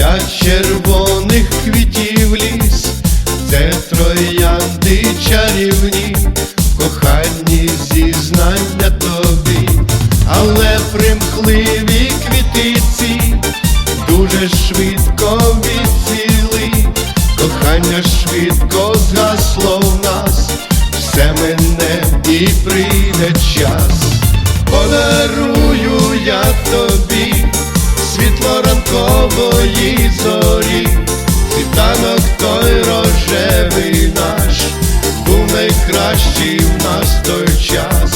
я червоних квітів ліс, це троянди чарівні, в коханні зізнання тобі, але примхливі квітиці дуже швидко відцвіли, кохання швидко згасло в нас, все мене і прийде час, подарую я тобі світло ранкової зорі, світанок той рожевий наш, був найкращий в нас той час,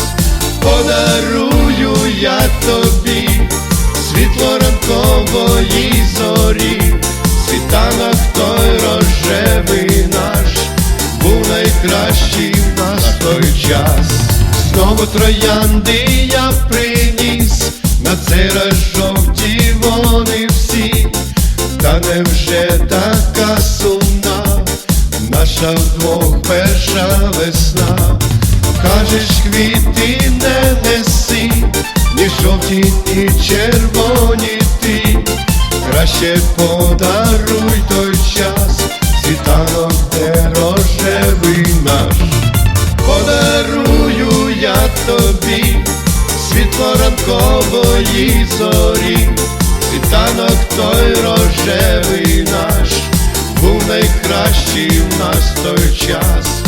подарую я тобі світло ранкової зорі, світанок той рожевий наш, був найкращий в нас той час. Знову троянди я приніс, на цей раз жовті невже така сумна, наша вдвох перша весна, кажеш, квіти не неси, ні жовті, ні червоні ти, краще подаруй той час, світанок де рожевий наш, подарую я тобі світло ранкової зорі, світанок той рожевий наш, був найкращий в нас той час,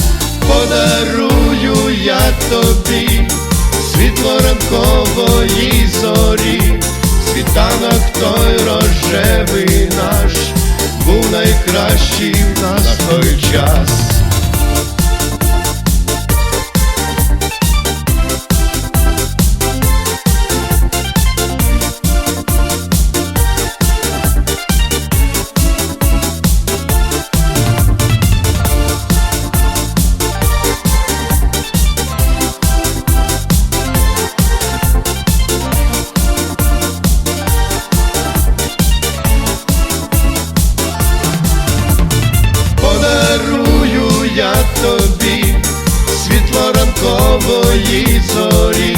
подарую я тобі світло ранкової зорі, світанок той рожевий наш, був найкращий в нас той час. Тобі світло ранкової зорі,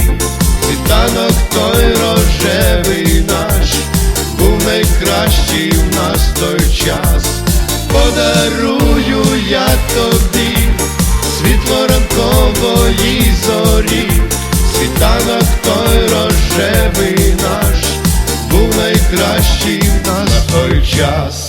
світанок той рожевий наш, був найкращий в нас той час, подарую я тобі світло ранкової зорі, світанок той рожевий наш, був найкращий в нас той час.